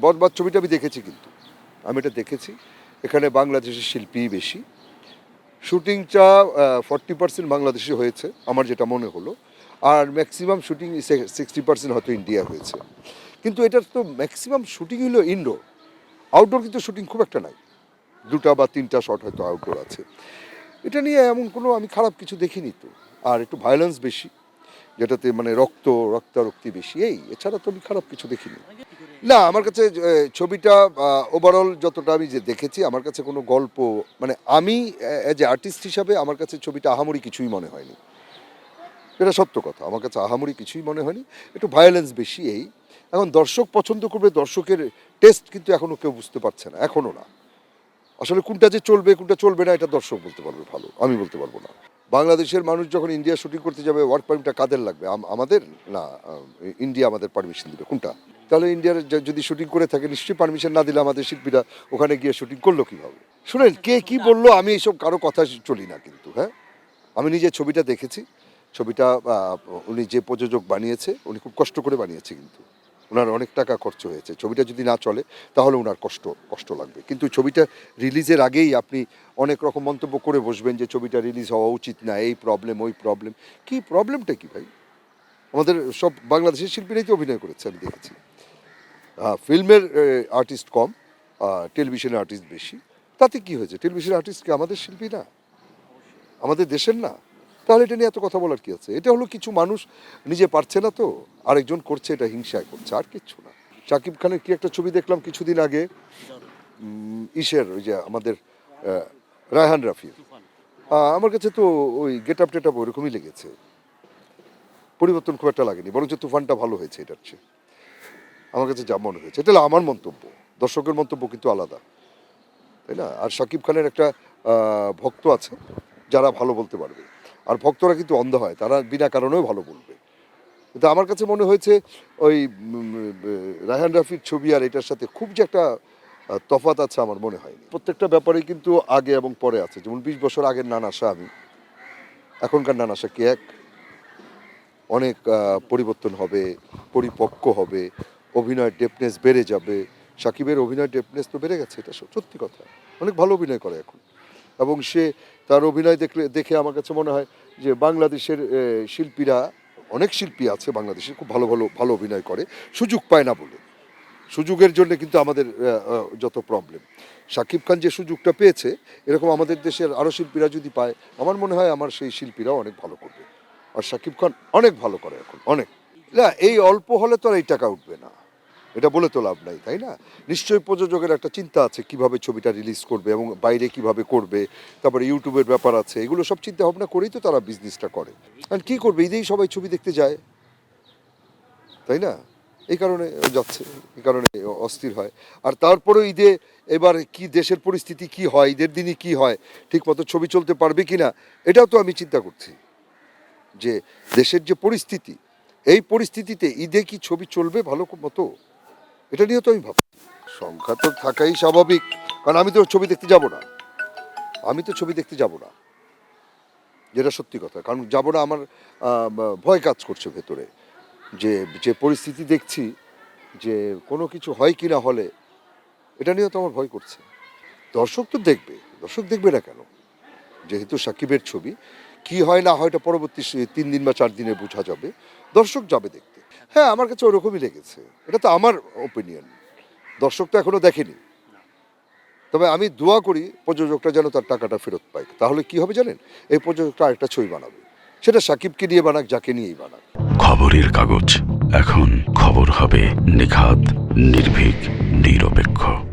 বরবাদ ছবিটা আমি দেখেছি কিন্তু। আমি এটা দেখেছি। এখানে বাংলাদেশের শিল্পী বেশি। শুটিংটা ফর্টি পার্সেন্ট বাংলাদেশে হয়েছে, আমার যেটা মনে হলো। আর ম্যাক্সিমাম শুটিং সিক্সটি পার্সেন্ট হয়তো ইন্ডিয়া হয়েছে। কিন্তু এটার তো ম্যাক্সিমাম শুটিং হলো ইনডোর আউটডোর কিন্তু শুটিং খুব একটা নাই। দুটা বা তিনটা শট হয়তো আউটডোর আছে। এটা নিয়ে এমন কোনো আমি খারাপ কিছু দেখিনি তো। আর একটু ভায়োলেন্স বেশি। যেটাতে মানে রক্ত, রক্তারক্তি বেশি। এই, এছাড়া তো আমি খারাপ কিছু দেখিনি। না, আমার কাছে ছবিটা ওভারঅল যতটা আমি যে দেখেছি, আমার কাছে কোনো গল্প মানে আমি অ্যাজ এ আর্টিস্ট হিসাবে আমার কাছে ছবিটা আহামরি কিছুই মনে হয়নি। এটা সত্য কথা, আমার কাছে আহামরি কিছুই মনে হয়নি। একটু ভায়োলেন্স বেশি এই। এখন দর্শক পছন্দ করবে, দর্শকের টেস্ট কিন্তু এখনও কেউ বুঝতে পারছে না এখনও না। আসলে কোনটা যে চলবে, কোনটা চলবে না, এটা দর্শক বলতে পারবে ভালো, আমি বলতে পারব না। বাংলাদেশের মানুষ যখন ইন্ডিয়া শুটিং করতে যাবে ওয়ার্ক পারমিটটা কাদের লাগবে? আম- আমাদের? না ইন্ডিয়া আমাদের পারমিশন দেবে, কোনটা? তাহলে ইন্ডিয়ার যদি শুটিং করে থাকে, নিশ্চয়ই পারমিশন না দিলে আমাদের শিল্পীরা ওখানে গিয়ে শুটিং করল কীভাবে? শুনেন, কে কি বলল, আমি এইসব কারও কথা চলি না কিন্তু হ্যাঁ? আমি নিজে ছবিটা দেখেছি। ছবিটা উনি যে প্রযোজক বানিয়েছে, উনি খুব কষ্ট করে বানিয়েছে কিন্তু। ওনার অনেক টাকা খরচ হয়েছে। ছবিটা যদি না চলে, তাহলে ওনার কষ্ট কষ্ট লাগবে। কিন্তু ছবিটা রিলিজের আগেই আপনি অনেক রকম মন্তব্য করে বসবেন যে ছবিটা রিলিজ হওয়া উচিত না, এই প্রবলেম ওই প্রবলেম কি প্রবলেমটা কি ভাই? আমাদের সব বাংলাদেশের শিল্পীরাই তো অভিনয় করেছে, আমি দেখেছি। ফিল্মের আর্টিস্ট কম টেলিভিশনের আর্টিস্ট বেশি। তাতে কি হয়েছে? টেলিভিশনের আর্টিস্ট কি আমাদের শিল্পী না? আমাদের দেশের না? তাহলে এটা নিয়ে এত কথা বলার কি আছে? এটা হলো কিছু মানুষ নিজে পারছে না তো? আরেকজন করছে, এটা হিংসায় করছে, আর কিচ্ছু না। শাকিব খানের কি একটা ছবি দেখলাম কিছুদিন আগে? ইসের, ওই যে আমাদের রায়হান রাফির আমার কাছে তো ওই গেট আপ টেট আপ ওরকমই লেগেছে। পরিবর্তন খুব একটা লাগেনি, বরঞ্চ তুফানটা ভালো হয়েছে এটার চেয়ে। আমার কাছে যা মনে হয়েছে, এটা আমার মন্তব্য। দর্শকের মন্তব্য কিন্তু আলাদা, তাই না? আর শাকিব খানের একটা ভক্ত আছে, যারা ভালো বলতে পারবে। আর ভক্তরা কিন্তু অন্ধ হয়, তারা বিনা কারণেও ভালো বলবে। কিন্তু আমার কাছে মনে হয়েছে, ওই রায়হান রাফির ছবি আর এটার সাথে খুব যে একটা তফাৎ আছে আমার মনে হয়নি। প্রত্যেকটা ব্যাপারেই কিন্তু আগে এবং পরে আছে। যেমন বিশ বছর আগের নানাশা আমি, এখনকার নানাশা কি এক? অনেক পরিবর্তন হবে, পরিপক্ক হবে অভিনয়ের ডেপনেস বেড়ে যাবে। সাকিবের অভিনয় ডেপনেস তো বেড়ে গেছে, এটা সত্যি কথা। অনেক ভালো অভিনয় করে এখন। এবং সে তার অভিনয় দেখলে দেখে আমার কাছে মনে হয় যে বাংলাদেশের শিল্পীরা, অনেক শিল্পী আছে বাংলাদেশে খুব ভালো ভালো ভালো অভিনয় করে। সুযোগ পায় না বলে। সুযোগের জন্য কিন্তু আমাদের যত প্রবলেম শাকিব খান যে সুযোগটা পেয়েছে, এরকম আমাদের দেশের আরও শিল্পীরা যদি পায়, আমার মনে হয় আমার সেই শিল্পীরাও অনেক ভালো করবে। আর শাকিব খান অনেক ভালো করে এখন, অনেক। না, এই অল্প হলে তো আর এই টাকা উঠবে না। এটা বলে তো লাভ নাই, তাই না? নিশ্চয়ই প্রযোজকের একটা চিন্তা আছে কীভাবে ছবিটা রিলিজ করবে এবং বাইরে কীভাবে করবে, তারপরে ইউটিউবের ব্যাপার আছে, এগুলো সব চিন্তা ভাবনা করেই তো তারা বিজনেসটা করে। আর কি করবে? ঈদেই সবাই ছবি দেখতে যায়, তাই না? এই কারণে যাচ্ছে, এই কারণে অস্থির হয়। আর তারপরেও ঈদে এবার কি দেশের পরিস্থিতি কি হয়, ঈদের দিনই কি হয় ঠিক মতো ছবি চলতে পারবে কি না এটাও তো আমি চিন্তা করছি। যে দেশের যে পরিস্থিতি, এই পরিস্থিতিতে ঈদে কি ছবি চলবে ভালো মতো? এটা নিয়ে তো আমি ভাবছি সংখ্যা তো থাকাই স্বাভাবিক, কারণ আমি তো ছবি দেখতে যাব না। আমি তো ছবি দেখতে যাব না। যেটা সত্যি কথা, কারণ যাব না আমার ভয় কাজ করছে ভেতরে। যে যে পরিস্থিতি দেখছি, যে কোনো কিছু হয় কি না হলে, এটা নিয়েও তো আমার ভয় করছে। দর্শক তো দেখবে, দর্শক দেখবে না কেন? যেহেতু সাকিবের ছবি, কি হয় না হয় এটা পরবর্তী তিন দিন বা চার দিনে বোঝা যাবে। দর্শক যাবে দেখতে। হ্যাঁ আমার কাছে ওরকমই লেগেছে। এটা তো আমার ওপিনিয়ন দর্শক তো এখনও দেখেনি। তবে আমি দোয়া করি প্রযোজকটা যেন তার টাকাটা ফেরত পায়। তাহলে কি হবে জানেন? এই প্রযোজকটা আরেকটা ছবি বানাবে। সেটা সাকিবকে নিয়ে বানাক, যাকে নিয়েই বানাক। খবরের কাগজ। এখন খবর হবে নিখাত, নির্ভীক, নিরপেক্ষ।